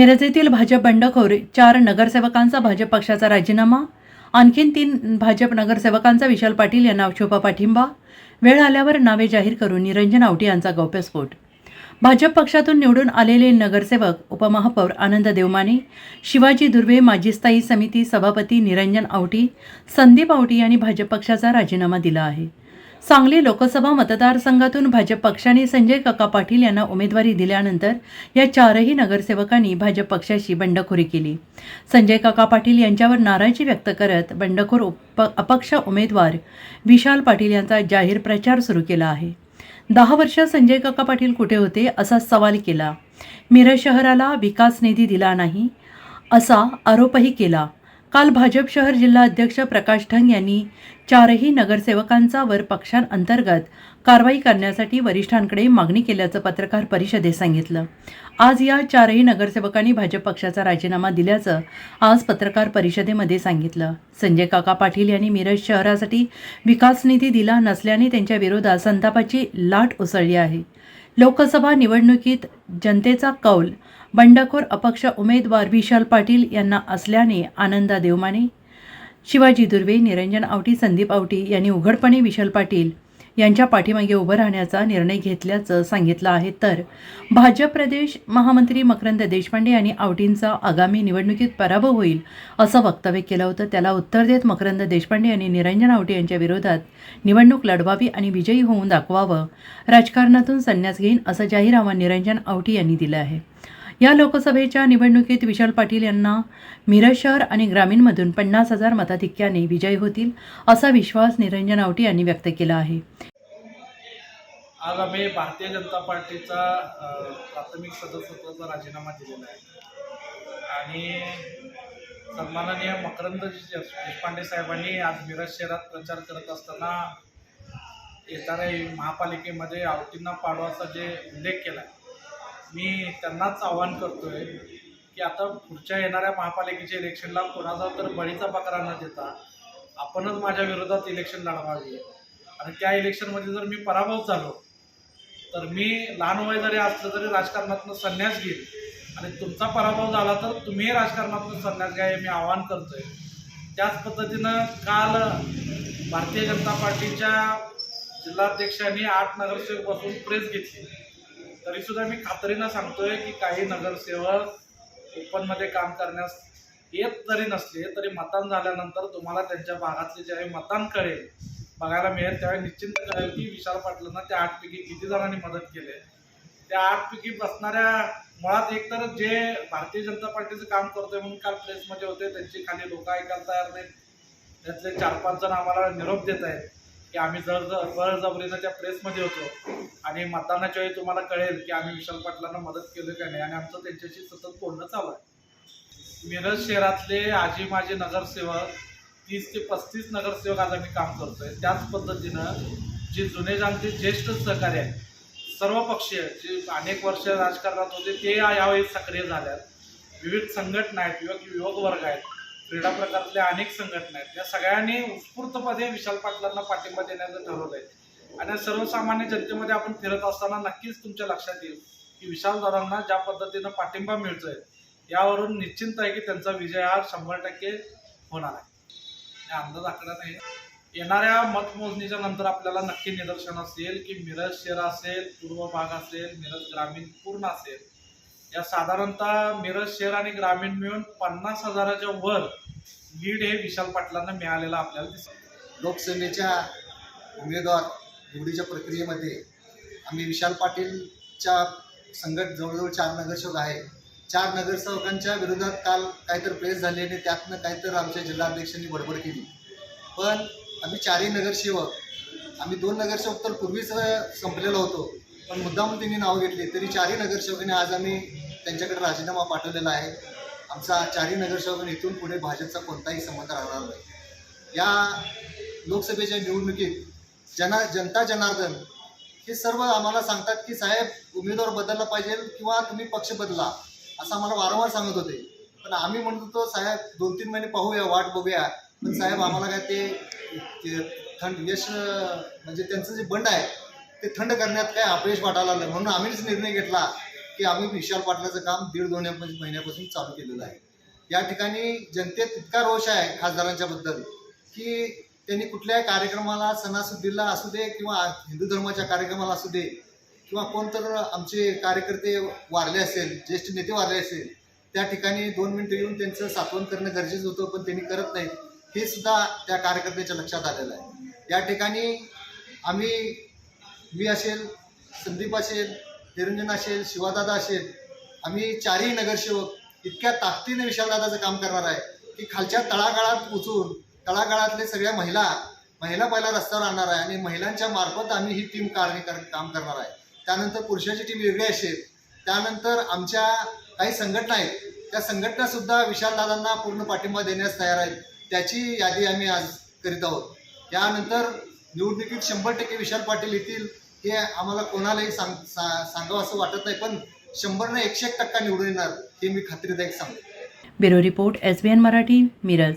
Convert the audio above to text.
मिरजेतील भाजप बंडखोर चार नगरसेवकांचा भाजप पक्षाचा राजीनामा आणखीन तीन भाजप नगरसेवकांचा विशाल पाटील यांना अक्षोपा पाठिंबा वेळ आल्यावर नावे जाहीर करून निरंजन आवटी यांचा गौप्यस्फोट. भाजप पक्षातून निवडून आलेले नगरसेवक उपमहापौर आनंद देवमाने शिवाजी दुर्वे माजी स्थायी समिती सभापती निरंजन आवटी संदीप आवटी यांनी भाजप पक्षाचा राजीनामा दिला आहे. सांगली लोकसभा मतदारसंघातून भाजप पक्षाने संजय काका पाटील यांना उमेदवारी दिल्यानंतर या चारही नगरसेवकांनी भाजप पक्षाशी बंडखोरी केली. संजय काका पाटील यांच्यावर नाराजी व्यक्त करत बंडखोर उप अपक्ष उमेदवार विशाल पाटील यांचा जाहीर प्रचार सुरू केला आहे. दहा वर्ष संजय काका पाटील कुठे होते असा सवाल केला. मिरज शहराला विकास निधी दिला नाही असा आरोपही केला. काल भाजप शहर जिल्हा अध्यक्ष प्रकाश ठंग यांनी चारही नगरसेवकांचा वर पक्षांअंतर्गत कारवाई करण्यासाठी वरिष्ठांकडे मागणी केल्याचं पत्रकार परिषदेत सांगितलं. आज या चारही नगरसेवकांनी भाजप पक्षाचा राजीनामा दिल्याचं आज पत्रकार परिषदेमध्ये सांगितलं. संजय काका पाटील यांनी मिरज शहरासाठी विकास निधी दिला नसल्याने त्यांच्या विरोधात संतापाची लाट उसळली आहे. लोकसभा निवडणुकीत जनतेचा कौल बंडखोर अपक्ष उमेदवार विशाल पाटील यांना असल्याने आनंदा देवमाने शिवाजी दुर्वे निरंजन आवटी संदीप आवटी यांनी उघडपणे विशाल पाटील यांच्या पाठीमागे उभं राहण्याचा निर्णय घेतल्याचं सांगितलं आहे. तर भाजप प्रदेश महामंत्री मकरंद देशपांडे यांनी आवटींचा आगामी निवडणुकीत पराभव होईल असं वक्तव्य केलं होतं. त्याला उत्तर देत मकरंद देशपांडे यांनी निरंजन आवटे यांच्या विरोधात निवडणूक लढवावी आणि विजयी होऊन दाखवावं राजकारणातून संन्यास घेईन असं जाहीर निरंजन आवटी यांनी दिलं आहे. या लोकसभेच्या निवडणुकीत विशाल पाटील यांना मिरज शहर आणि ग्रामीणमधून पन्नास हजार मताधिक्याने विजयी होतील असा विश्वास निरंजन आवटी यांनी व्यक्त केला आहे. आज आम्ही भारतीय जनता पार्टीचा प्राथमिक सदस्यत्वाचा राजीनामा दिलेला आहे. आणि सन्माननीय मकरंद देशपांडे साहेबांनी आज मिरज शहरात प्रचार करत असताना येणाऱ्या महापालिकेमध्ये आवटींना पाडवाचा जे उल्लेख केला आहे मी त्यांनाच आवाहन करतोय की आता पुढच्या येणाऱ्या महापालिकेच्या इलेक्शनला कोणाचा तर बळीचा बकरा न देता आपणच माझ्या विरोधात इलेक्शन लढवावी. आणि त्या इलेक्शनमध्ये जर मी पराभव झालो तर मी लहान वय जरी असलं तरी राजकारणातून संन्यास घेईन. आणि तुमचा पराभव झाला तर तुम्ही राजकारणातून संन्यास घ्या हे मी आवाहन करतोय. त्याच पद्धतीनं काल भारतीय जनता पार्टीच्या जिल्हाध्यक्षांनी आठ नगरसेवक बसून प्रेस घेतली. तरीसुद्धा मी खात्रीनं सांगतोय की काही नगरसेवक ओपनमध्ये काम करण्यास येत जरी नसले तरी मतदान झाल्यानंतर तुम्हाला त्यांच्या भागातले ज्यावेळी मतदान कळेल. बघायला मिळेल. त्यावेळी निश्चिंत कळेल की विशाल पाटलांना त्या आठपैकी किती जणांनी मदत केली त्या आठपैकी बसणाऱ्या मुळात एकतर जे भारतीय जनता पार्टीचं काम करतोय म्हणून काल प्रेसमध्ये होते. त्यांची खाली लोक ऐकायला तयार नाहीत. त्यातले चार पाच जण आम्हाला निरोप देत आहेत. की आम्ही जर जर बळजबरीनं त्या प्रेसमध्ये होतो आणि मतदानाच्या वेळी तुम्हाला कळेल की आम्ही विशाल पाटलांना मदत केली का नाही आणि आमचं त्यांच्याशी सतत बोलणं चालू आहे. मिरज शहरातले आजी माजी नगरसेवक तीस ते पस्तीस नगरसेवक आज आम्ही काम करतोय. त्याच पद्धतीनं जे जुने जाणते ज्येष्ठ सहकारी आहेत सर्व पक्षीय जे अनेक वर्ष राजकारणात होते ते यावेळी सक्रिय झाल्यात. आहेत विविध संघटना आहेत किंवा युवक वर्ग आहेत. क्रीडा प्रकारातल्या अनेक संघटना आहेत. या सगळ्यांनी उत्स्फूर्तपणे विशाल पाटलांना पाठिंबा देण्याचं ठरवलंय आणि सर्वसामान्य जनतेमध्ये आपण फिरत असताना नक्कीच तुमच्या लक्षात येईल की विशाल दादांना ज्या पद्धतीनं पाठिंबा मिळतोय यावरून निश्चिंत आहे की त्यांचा विजय हा शंभर टक्के होणार आहे. हे अंदाज आकडा नाही. येणाऱ्या मतमोजणीच्या नंतर आपल्याला नक्की निदर्शन असेल की मिरज शहर असेल पूर्व भाग असेल मिरज ग्रामीण पूर्ण असेल. या साधारणतः मिरज शहर आणि ग्रामीण मिळून पन्नास हजाराच्या वर लीड हे विशाल पाटलांना मिळालेलं आपल्याला दिसतं लोकसेनेच्या उमेदवार निवडीच्या प्रक्रियेमध्ये आम्ही विशाल पाटीलच्या संघट जवळजवळ चार नगरसेवक आहे. चार नगरसेवकांच्या विरोधात काल काहीतरी प्रेस झाली आणि त्यातनं काहीतरी आमच्या जिल्हाध्यक्षांनी बडबड केली. पण आम्ही चारही नगरसेवक आम्ही दोन नगरसेवक तर पूर्वीच संपलेलो होतो पण मुद्दाम त्यांनी नाव घेतले तरी चारही नगरसेवकांनी आज आम्ही त्यांच्याकडे राजीनामा पाठवलेला आहे. आमचा चारही नगरसेवकांनी इथून पुढे भाजपचा कोणताही संबंध राहणार नाही. या लोकसभेच्या निवडणुकीत जना जनता जनार्दन हे सर्व आम्हाला सांगतात की साहेब उमेदवार बदलला पाहिजे किंवा तुम्ही पक्ष बदला असं आम्हाला वारंवार सांगत होते. पण आम्ही म्हणत होतो साहेब दोन तीन महिने पाहूया वाट बघूया. पण साहेब आम्हाला काय ते थंड यश म्हणजे त्यांचं जे बंड आहे ते थंड करण्यात काय अपयश वाटायला लागलं. म्हणून आम्हीच निर्णय घेतला की आम्ही विशाल पाटलाचं काम दीड दोन महिन्यापासून चालू केलेलं आहे. या ठिकाणी जनतेत इतका रोष आहे खासदारांच्या बद्दल की त्यांनी कुठल्याही कार्यक्रमाला सणासुदीला असू दे किंवा हिंदू धर्माच्या कार्यक्रमाला असू दे किंवा कोणतर आमचे कार्यकर्ते वारले असेल ज्येष्ठ नेते वारले असेल त्या ठिकाणी दोन मिनिटं येऊन त्यांचं सातवण करणं गरजेचं होतं पण त्यांनी करत नाही हे सुद्धा त्या कार्यकर्त्याच्या लक्षात आलेलं आहे. या ठिकाणी आम्ही मी असेल संदीप असेल निरंजन असेल शिवादादा असेल आम्ही चारही नगरसेवक इतक्या ताकदीने विशालदादाचं काम करणार आहे की खालच्या तळागाळात उचून तळागाळातले सगळ्या महिला महिला पहिला रस्त्यावर आणणार आहे आणि महिलांच्या मार्फत आम्ही ही टीम कारणी कर काम करणार आहे. त्यानंतर पुरुषाची टीम वेगळी असेल. त्यानंतर आमच्या काही संघटना आहेत. त्या संघटनासुद्धा विशालदादांना पूर्ण पाठिंबा देण्यास तयार आहेत. त्याची यादी आम्ही आज करीत आहोत. त्यानंतर निवडणुकीत शंभर टक्के विशाल पाटील येतील. हे आम्हाला कोणालाही सांग सा सांगावं असं वाटत नाही पण शंभरनं एकशे एक टक्का निवडून येणार हे मी खात्रीदायक सांगतो. Bureau report S B N Marathi Miraj.